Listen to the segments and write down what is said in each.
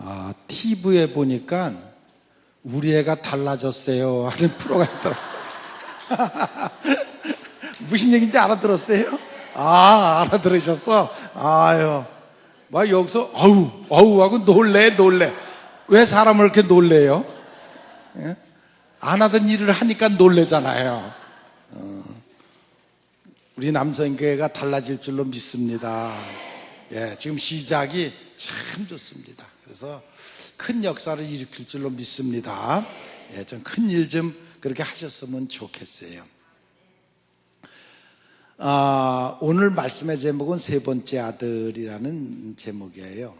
아, TV에 보니까 우리 애가 달라졌어요 하는 프로가 있더라고요. 무슨 얘기인지 알아들었어요? 아, 알아들으셨어? 아유. 막 여기서, 아우, 아우 하고 놀래, 놀래. 왜 사람을 이렇게 놀래요? 예? 안 하던 일을 하니까 놀래잖아요. 어. 우리 남성교회가 달라질 줄로 믿습니다. 예, 지금 시작이 참 좋습니다. 그래서 큰 역사를 일으킬 줄로 믿습니다. 예, 좀큰 일 좀 그렇게 하셨으면 좋겠어요. 아, 오늘 말씀의 제목은 세 번째 아들이라는 제목이에요.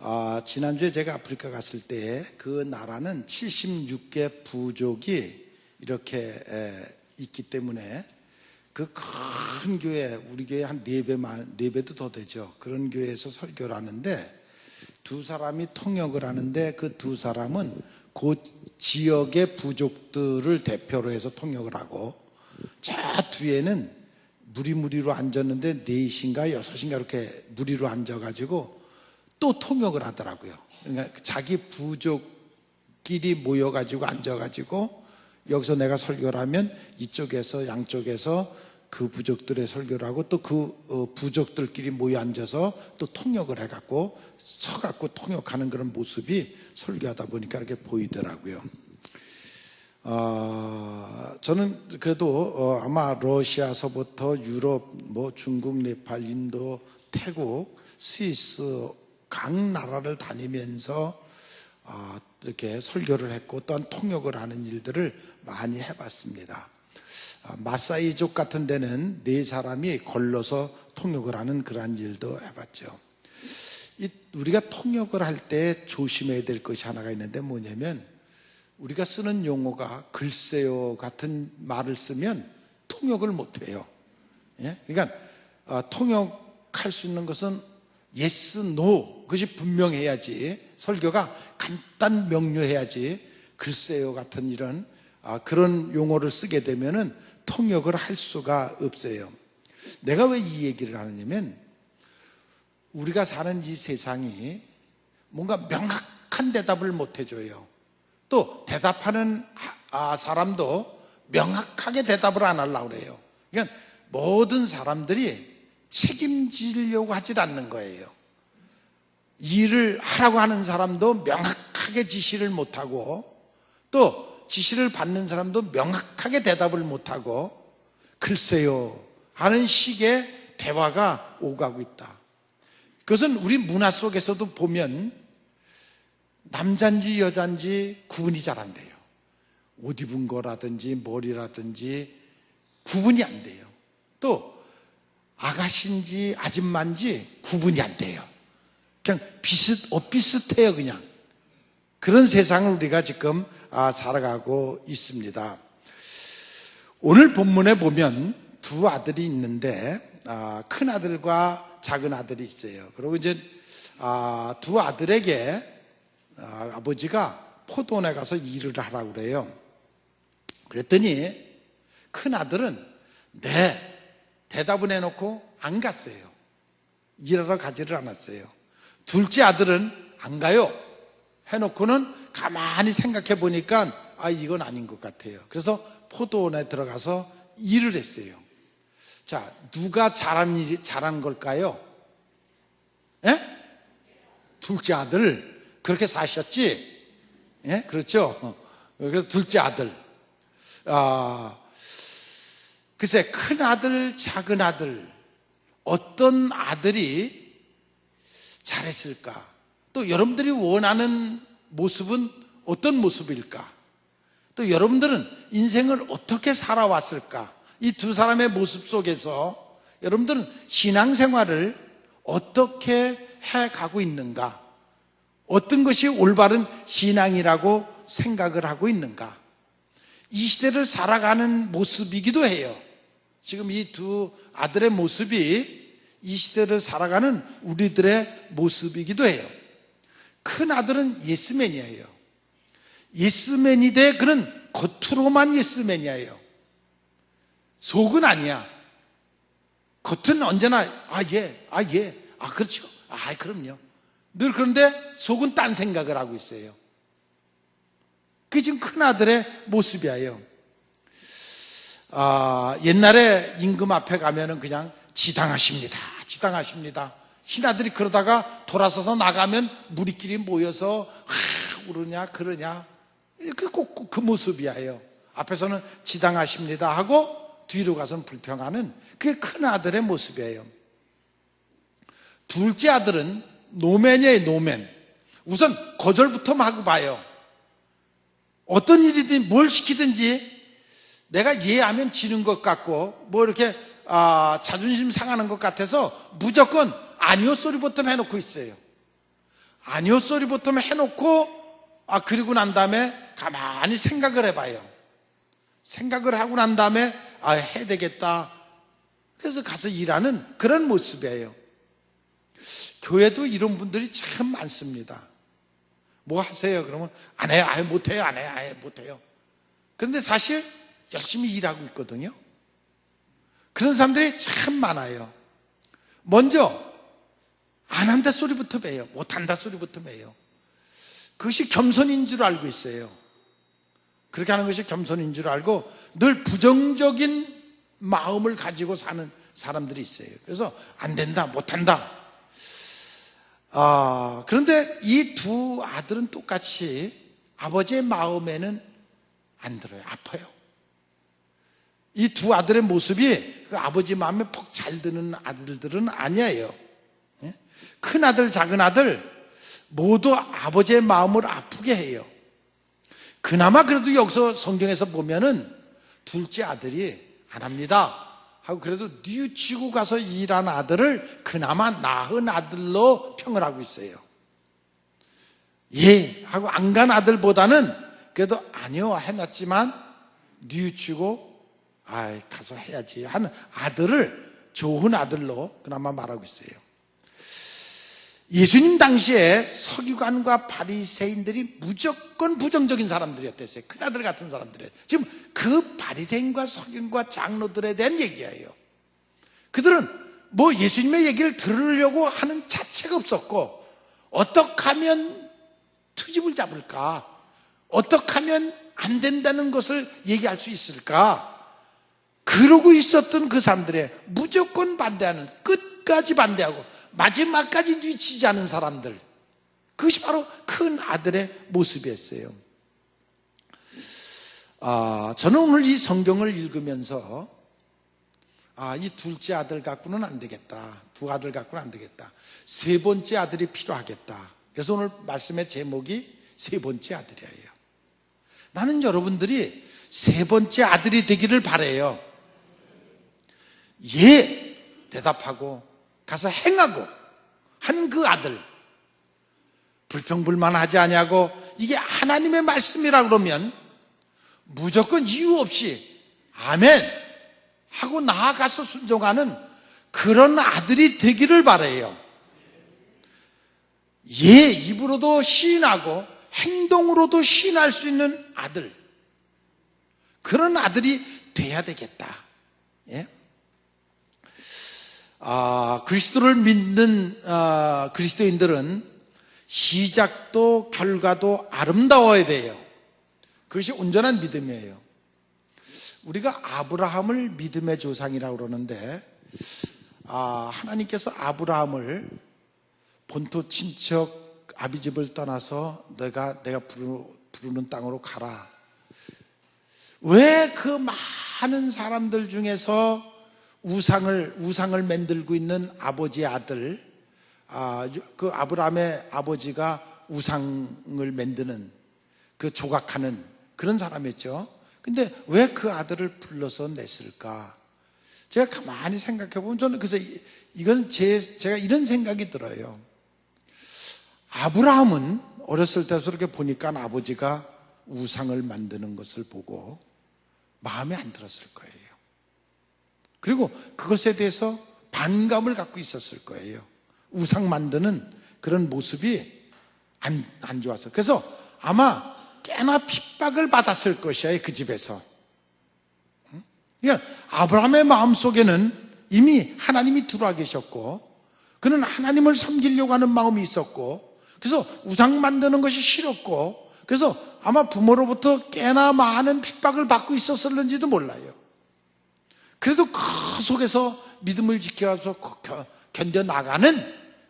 아, 지난주에 제가 아프리카 갔을 때 그 나라는 76개 부족이 이렇게 에, 있기 때문에 그 큰 교회, 우리 교회 한 4배만, 4배도 더 되죠. 그런 교회에서 설교를 하는데 두 사람이 통역을 하는데 그 두 사람은 그 지역의 부족들을 대표로 해서 통역을 하고 저 뒤에는 무리무리로 앉았는데 넷인가 여섯인가 이렇게 무리로 앉아가지고 또 통역을 하더라고요. 그러니까 자기 부족끼리 모여가지고 앉아가지고 여기서 내가 설교를 하면 이쪽에서 양쪽에서 그 부족들의 설교를 하고 또 그 부족들끼리 모여 앉아서 또 통역을 해갖고 서갖고 통역하는 그런 모습이 설교하다 보니까 이렇게 보이더라고요. 어, 저는 그래도 어, 아마 러시아서부터 유럽, 뭐 중국, 네팔, 인도, 태국, 스위스 각 나라를 다니면서 어, 이렇게 설교를 했고 또한 통역을 하는 일들을 많이 해봤습니다. 아, 마사이족 같은 데는 네 사람이 걸러서 통역을 하는 그러한 일도 해봤죠. 우리가 통역을 할 때 조심해야 될 것이 하나가 있는데 뭐냐면 우리가 쓰는 용어가 글쎄요 같은 말을 쓰면 통역을 못해요. 예? 그러니까 어, 통역할 수 있는 것은 yes, no 그것이 분명해야지 설교가 간단 명료해야지 글쎄요 같은 이런 아, 그런 용어를 쓰게 되면은 통역을 할 수가 없어요. 내가 왜 이 얘기를 하느냐면 우리가 사는 이 세상이 뭔가 명확한 대답을 못 해줘요. 또 대답하는 아, 사람도 명확하게 대답을 안 하려고 그래요. 그러니까 모든 사람들이 책임지려고 하질 않는 거예요. 일을 하라고 하는 사람도 명확하게 지시를 못하고 또 지시를 받는 사람도 명확하게 대답을 못하고 글쎄요 하는 식의 대화가 오가고 있다. 그것은 우리 문화 속에서도 보면 남잔지 여잔지 구분이 잘 안 돼요. 옷 입은 거라든지 머리라든지 구분이 안 돼요. 또 아가씨인지 아줌마인지 구분이 안 돼요. 그냥 비슷, 어, 비슷해요, 그냥. 그런 세상을 우리가 지금 아, 살아가고 있습니다. 오늘 본문에 보면 두 아들이 있는데, 아, 큰 아들과 작은 아들이 있어요. 그리고 이제 아, 두 아들에게 아, 버지가 포도원에 가서 일을 하라고 그래요. 그랬더니 큰 아들은 네 대답을 해놓고 안 갔어요. 일하러 가지를 않았어요. 둘째 아들은 안 가요. 해놓고는 가만히 생각해 보니까 아 이건 아닌 것 같아요. 그래서 포도원에 들어가서 일을 했어요. 자 누가 잘한 일이 잘한 걸까요? 예? 둘째 아들 그렇게 사셨지? 예, 그렇죠. 그래서 둘째 아들. 아 글쎄 큰 아들, 작은 아들 어떤 아들이 잘했을까? 또 여러분들이 원하는 모습은 어떤 모습일까? 또 여러분들은 인생을 어떻게 살아왔을까? 이 두 사람의 모습 속에서 여러분들은 신앙생활을 어떻게 해 가고 있는가? 어떤 것이 올바른 신앙이라고 생각을 하고 있는가? 이 시대를 살아가는 모습이기도 해요. 지금 이 두 아들의 모습이 이 시대를 살아가는 우리들의 모습이기도 해요. 큰 아들은 예스맨이에요. 예스맨이 돼 그는 겉으로만 예스맨이에요. 속은 아니야. 겉은 언제나 아 예, 아 예, 아 그렇죠, 아 그럼요. 늘 그런데 속은 딴 생각을 하고 있어요. 그게 지금 큰 아들의 모습이에요. 아, 옛날에 임금 앞에 가면은 그냥 지당하십니다. 지당하십니다. 신하들이 그러다가 돌아서서 나가면 무리끼리 모여서 하, 우르냐 그러냐 그꼭그 그 모습이에요. 앞에서는 지당하십니다 하고 뒤로 가서는 불평하는 그게 큰 아들의 모습이에요. 둘째 아들은 노맨이에요, 노맨. 우선 거절부터 하고 봐요. 어떤 일이든 뭘 시키든지 내가 이해하면 지는 것 같고 뭐 이렇게 아, 자존심 상하는 것 같아서 무조건 아니요 소리부터 해놓고 있어요. 아니요 소리부터 해놓고 아 그리고 난 다음에 가만히 생각을 해봐요. 생각을 하고 난 다음에 아 해야 되겠다. 그래서 가서 일하는 그런 모습이에요. 교회도 이런 분들이 참 많습니다. 뭐 하세요? 그러면 안 해요. 아예 못해요. 안 해요. 아예 못해요. 그런데 사실 열심히 일하고 있거든요. 그런 사람들이 참 많아요. 먼저 안 한다 소리부터 매요. 못 한다 소리부터 매요. 그것이 겸손인 줄 알고 있어요. 그렇게 하는 것이 겸손인 줄 알고 늘 부정적인 마음을 가지고 사는 사람들이 있어요. 그래서 안 된다, 못 한다. 아, 그런데 이 두 아들은 똑같이 아버지의 마음에는 안 들어요. 아파요. 이 두 아들의 모습이 그 아버지 마음에 퍽 잘 드는 아들들은 아니에요. 예? 큰 아들, 작은 아들 모두 아버지의 마음을 아프게 해요. 그나마 그래도 여기서 성경에서 보면은 둘째 아들이 안 합니다. 하고 그래도 뉘우치고 가서 일한 아들을 그나마 나은 아들로 평을 하고 있어요. 예, 하고 안 간 아들보다는 그래도 아니요 해놨지만 뉘우치고 아 가서 해야지 하는 아들을 좋은 아들로 그나마 말하고 있어요. 예수님 당시에 서기관과 바리새인들이 무조건 부정적인 사람들이었댔어요. 큰아들 같은 사람들이. 지금 그 바리새인과 서기관과 장로들에 대한 얘기예요. 그들은 뭐 예수님의 얘기를 들으려고 하는 자체가 없었고 어떻게 하면 트집을 잡을까? 어떻게 하면 안 된다는 것을 얘기할 수 있을까? 그러고 있었던 그 사람들의 무조건 반대하는 끝까지 반대하고 마지막까지 뒤치지 않은 사람들. 그것이 바로 큰 아들의 모습이었어요. 아, 저는 오늘 이 성경을 읽으면서 아, 이 둘째 아들 갖고는 안 되겠다. 두 아들 갖고는 안 되겠다. 세 번째 아들이 필요하겠다. 그래서 오늘 말씀의 제목이 세 번째 아들이에요. 나는 여러분들이 세 번째 아들이 되기를 바래요. 예, 대답하고 가서 행하고 한 그 아들 불평불만하지 아니하고 이게 하나님의 말씀이라 그러면 무조건 이유 없이 아멘 하고 나아가서 순종하는 그런 아들이 되기를 바래요. 예, 입으로도 시인하고 행동으로도 시인할 수 있는 아들. 그런 아들이 돼야 되겠다. 예? 아, 그리스도를 믿는 아, 그리스도인들은 시작도 결과도 아름다워야 돼요. 그것이 온전한 믿음이에요. 우리가 아브라함을 믿음의 조상이라고 그러는데 아, 하나님께서 아브라함을 본토 친척 아비집을 떠나서 내가 내가 부르는 땅으로 가라. 왜 그 많은 사람들 중에서 우상을 우상을 만들고 있는 아버지의 아들 아, 그 아브라함의 아버지가 우상을 만드는 그 조각하는 그런 사람이었죠. 근데 왜 그 아들을 불러서 냈을까? 제가 가만히 생각해 보면 저는 그래서 이건 제, 제가 이런 생각이 들어요. 아브라함은 어렸을 때부터 이렇게 보니까 아버지가 우상을 만드는 것을 보고 마음에 안 들었을 거예요. 그리고 그것에 대해서 반감을 갖고 있었을 거예요. 우상 만드는 그런 모습이 안, 안 좋아서. 그래서 아마 꽤나 핍박을 받았을 것이야, 그 집에서. 그러니까 아브라함의 마음 속에는 이미 하나님이 들어와 계셨고, 그는 하나님을 섬기려고 하는 마음이 있었고, 그래서 우상 만드는 것이 싫었고, 그래서 아마 부모로부터 꽤나 많은 핍박을 받고 있었을는지도 몰라요. 그래도 그 속에서 믿음을 지켜서 견뎌 나가는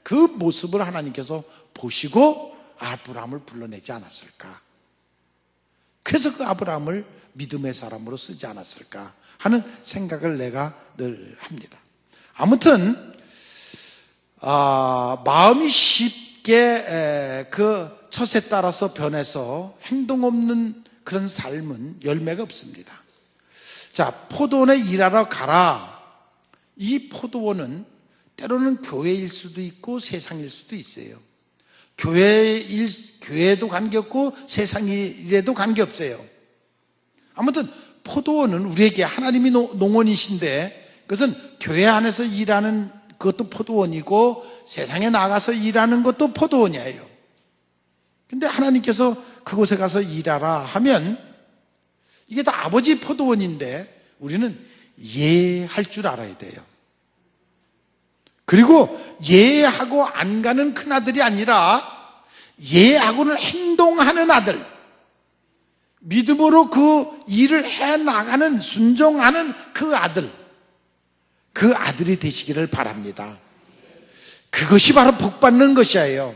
그 모습을 하나님께서 보시고 아브라함을 불러내지 않았을까. 그래서 그 아브라함을 믿음의 사람으로 쓰지 않았을까 하는 생각을 내가 늘 합니다. 아무튼 아, 마음이 쉽게 에, 그 처세 따라서 변해서 행동 없는 그런 삶은 열매가 없습니다. 자, 포도원에 일하러 가라. 이 포도원은 때로는 교회일 수도 있고 세상일 수도 있어요. 교회 일, 교회도 관계없고 세상 일에도 관계없어요. 아무튼 포도원은 우리에게 하나님이 농원이신데 그것은 교회 안에서 일하는 그것도 포도원이고 세상에 나가서 일하는 것도 포도원이에요. 근데 하나님께서 그곳에 가서 일하라 하면 이게 다 아버지 포도원인데 우리는 예할 줄 알아야 돼요. 그리고 예하고 안 가는 큰 아들이 아니라 예하고는 행동하는 아들. 믿음으로 그 일을 해 나가는 순종하는 그 아들. 그 아들이 되시기를 바랍니다. 그것이 바로 복 받는 것이에요.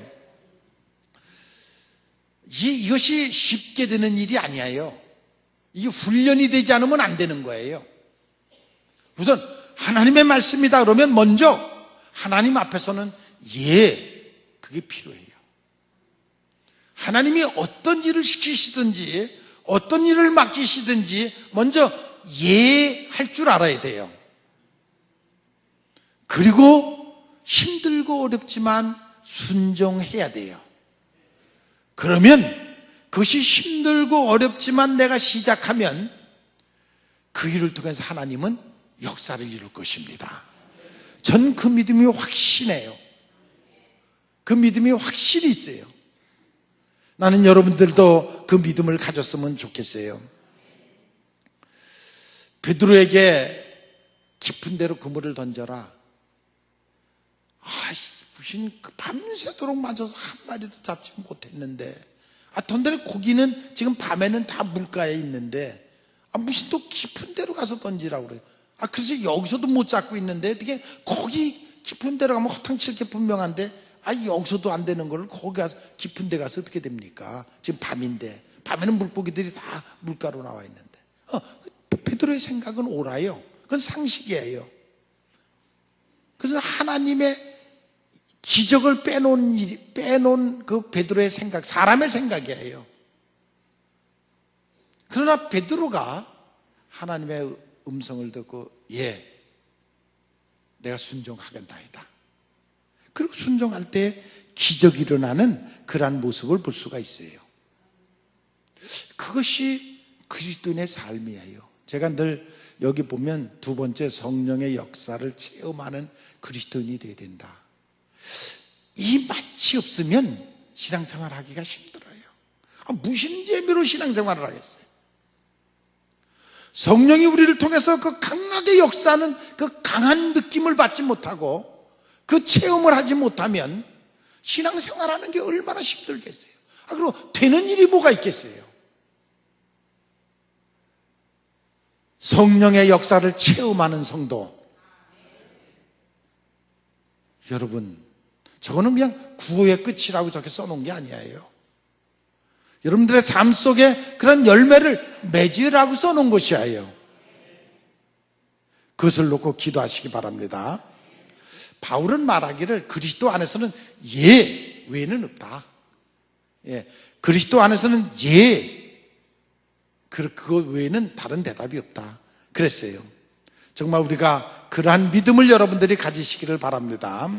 이, 이것이 쉽게 되는 일이 아니에요. 이게 훈련이 되지 않으면 안 되는 거예요. 우선 하나님의 말씀이다 그러면 먼저 하나님 앞에서는 예, 그게 필요해요. 하나님이 어떤 일을 시키시든지 어떤 일을 맡기시든지 먼저 예 할 줄 알아야 돼요. 그리고 힘들고 어렵지만 순종해야 돼요. 그러면 그것이 힘들고 어렵지만 내가 시작하면 그 일을 통해서 하나님은 역사를 이룰 것입니다. 전 그 믿음이 확신해요. 그 믿음이 확실히 있어요. 나는 여러분들도 그 믿음을 가졌으면 좋겠어요. 베드로에게 깊은 데로 그물을 던져라. 아, 무슨 그 밤새도록 맞아서 한 마리도 잡지 못했는데, 아, 던데는 고기는 지금 밤에는 다 물가에 있는데, 아, 무슨 또 깊은 데로 가서 던지라고 그래요. 아, 그래서 여기서도 못 잡고 있는데, 어떻게 거기 깊은 데로 가면 허탕칠 게 분명한데, 아, 여기서도 안 되는 걸 거기 가서 깊은 데 가서 어떻게 됩니까? 지금 밤인데, 밤에는 물고기들이 다 물가로 나와 있는데. 어, 베드로의 생각은 옳아요. 그건 상식이에요. 그래서 하나님의 기적을 빼놓은 일, 빼놓은 그 베드로의 생각, 사람의 생각이에요. 그러나 베드로가 하나님의 음성을 듣고 예, 내가 순종하겠다이다. 그리고 순종할 때 기적이 일어나는 그러한 모습을 볼 수가 있어요. 그것이 그리스도인의 삶이에요. 제가 늘 여기 보면 두 번째 성령의 역사를 체험하는 그리스도인이 되어야 된다. 이 맛이 없으면 신앙생활 하기가 힘들어요. 아, 무슨 재미로 신앙생활을 하겠어요? 성령이 우리를 통해서 그 강하게 역사하는 그 강한 느낌을 받지 못하고 그 체험을 하지 못하면 신앙생활 하는 게 얼마나 힘들겠어요. 아, 그리고 되는 일이 뭐가 있겠어요? 성령의 역사를 체험하는 성도. 여러분, 저거는 그냥 구호의 끝이라고 저렇게 써놓은 게 아니에요. 여러분들의 삶 속에 그런 열매를 맺으라고 써놓은 것이에요. 그것을 놓고 기도하시기 바랍니다. 바울은 말하기를 그리스도 안에서는 예 외에는 없다. 예, 그리스도 안에서는 예, 그, 그거 외에는 다른 대답이 없다. 그랬어요. 정말 우리가 그러한 믿음을 여러분들이 가지시기를 바랍니다.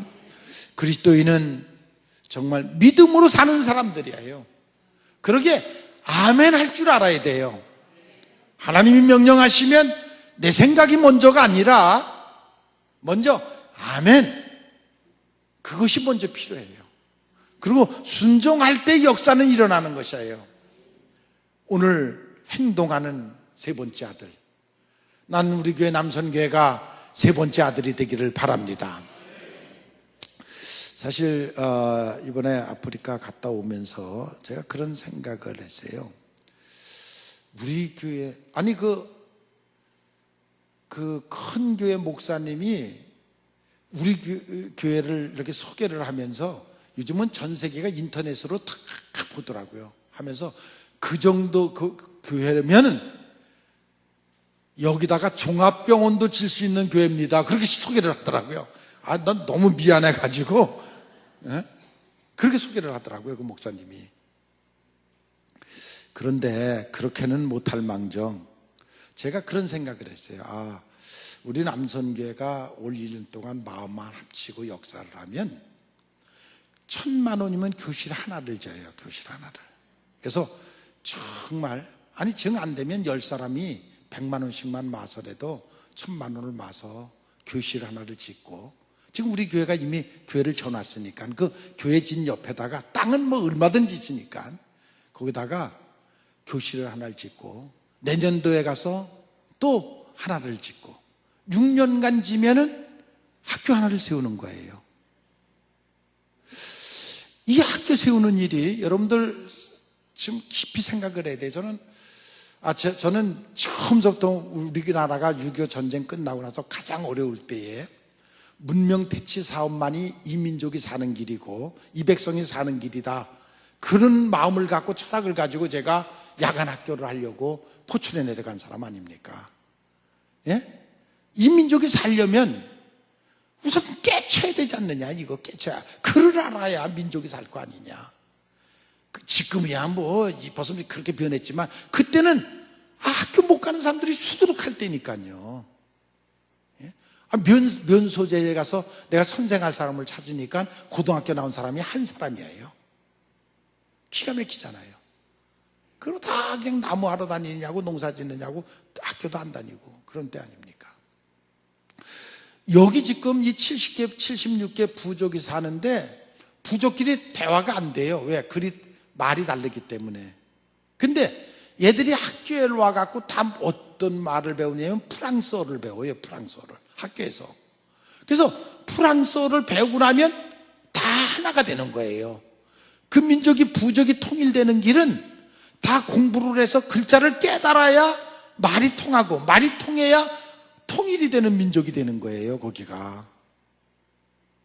그리스도인은 정말 믿음으로 사는 사람들이에요. 그러게 아멘 할 줄 알아야 돼요. 하나님이 명령하시면 내 생각이 먼저가 아니라 먼저 아멘. 그것이 먼저 필요해요. 그리고 순종할 때 역사는 일어나는 것이에요. 오늘 행동하는 세 번째 아들. 난 우리 교회 남선교회가 세 번째 아들이 되기를 바랍니다. 사실 어, 이번에 아프리카 갔다 오면서 제가 그런 생각을 했어요. 우리 교회 아니 그 그 큰 교회 목사님이 우리 교- 교회를 이렇게 소개를 하면서 요즘은 전 세계가 인터넷으로 다 보더라고요. 하면서 그 정도 그 교회면은 여기다가 종합병원도 질 수 있는 교회입니다. 그렇게 소개를 하더라고요. 아, 난 너무 미안해가지고, 예? 그렇게 소개를 하더라고요, 그 목사님이. 그런데 그렇게는 못할 망정, 제가 그런 생각을 했어요. 아, 우리 남선교회가 올 1년 동안 마음만 합치고 역사를 하면 천만 원이면 교실 하나를 져요, 교실 하나를. 그래서 정말, 아니, 정안 되면 열 사람이 백만 원씩만 마서라도 천만 원을 마서 교실 하나를 짓고 지금 우리 교회가 이미 교회를 져놨으니까 그 교회 진 옆에다가 땅은 뭐 얼마든지 있으니까 거기다가 교실을 하나를 짓고 내년도에 가서 또 하나를 짓고 6년간 지면은 학교 하나를 세우는 거예요. 이 학교 세우는 일이 여러분들 지금 깊이 생각을 해야 돼요. 저는 아, 저, 저는 처음부터 우리나라가 6.25 전쟁 끝나고 나서 가장 어려울 때에 문명 대치 사업만이 이 민족이 사는 길이고 이 백성이 사는 길이다. 그런 마음을 갖고 철학을 가지고 제가 야간 학교를 하려고 포천에 내려간 사람 아닙니까? 예? 이 민족이 살려면 우선 깨쳐야 되지 않느냐, 이거 깨쳐야. 그를 알아야 민족이 살 거 아니냐. 그 지금이야 뭐, 이 벌써 그렇게 변했지만, 그때는 아, 학교 못 가는 사람들이 수두룩할 때니까요. 예? 아, 면, 면소재에 가서 내가 선생할 사람을 찾으니까 고등학교 나온 사람이 한 사람이에요. 기가 막히잖아요. 그리고 다 그냥 나무 하러 다니냐고 농사 짓느냐고 학교도 안 다니고 그런 때 아닙니까? 여기 지금 이 70개, 76개 부족이 사는데 부족끼리 대화가 안 돼요. 왜? 그리 말이 다르기 때문에. 근데 얘들이 학교에 와갖고 다 어떤 말을 배우냐면 프랑스어를 배워요. 프랑스어를. 학교에서. 그래서 프랑스어를 배우고 나면 다 하나가 되는 거예요. 그 민족이 부족이 통일되는 길은 다 공부를 해서 글자를 깨달아야 말이 통하고 말이 통해야 통일이 되는 민족이 되는 거예요, 거기가.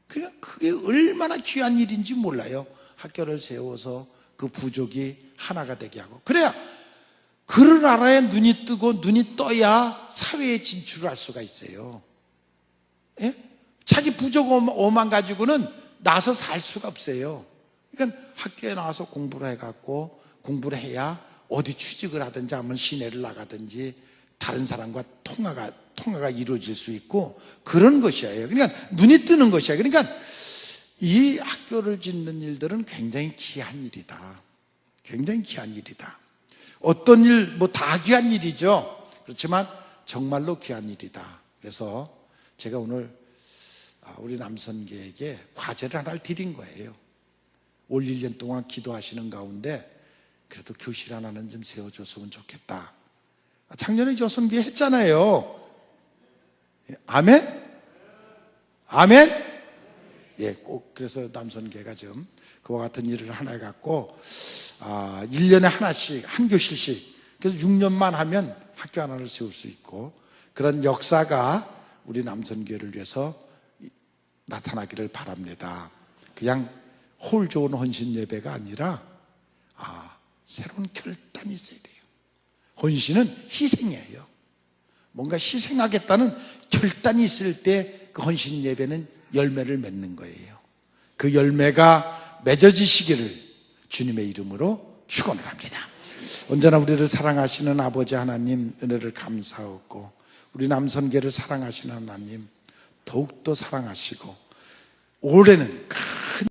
그러니까 그게 얼마나 귀한 일인지 몰라요. 학교를 세워서 그 부족이 하나가 되게 하고. 그래야 그를 알아야 눈이 뜨고 눈이 떠야 사회에 진출을 할 수가 있어요. 예? 자기 부족 오만 가지고는 나서 살 수가 없어요. 그러니까 학교에 나와서 공부를 해갖고 공부를 해야 어디 취직을 하든지 하면 시내를 나가든지 다른 사람과 통화가 통화가 이루어질 수 있고 그런 것이에요. 그러니까 눈이 뜨는 것이야. 그러니까 이 학교를 짓는 일들은 굉장히 귀한 일이다. 굉장히 귀한 일이다. 어떤 일 뭐 다 귀한 일이죠. 그렇지만 정말로 귀한 일이다. 그래서 제가 오늘 아, 우리 남선계에게 과제를 하나를 드린 거예요. 올 1년 동안 기도하시는 가운데 그래도 교실 하나는 좀 세워줬으면 좋겠다. 아, 작년에 조선교회 했잖아요. 아멘? 아멘? 예, 꼭 그래서 남선계가 좀 그와 같은 일을 하나 갖고 아, 1년에 하나씩 한 교실씩 그래서 6년만 하면 학교 하나를 세울 수 있고 그런 역사가 우리 남선교회를 위해서 나타나기를 바랍니다. 그냥 홀 좋은 헌신 예배가 아니라 아, 새로운 결단이 있어야 돼요. 헌신은 희생이에요. 뭔가 희생하겠다는 결단이 있을 때 그 헌신 예배는 열매를 맺는 거예요. 그 열매가 맺어지시기를 주님의 이름으로 축원을 합니다. 언제나 우리를 사랑하시는 아버지 하나님 은혜를 감사하고 우리 남선계를 사랑하시는 하나님 더욱더 사랑하시고 올해는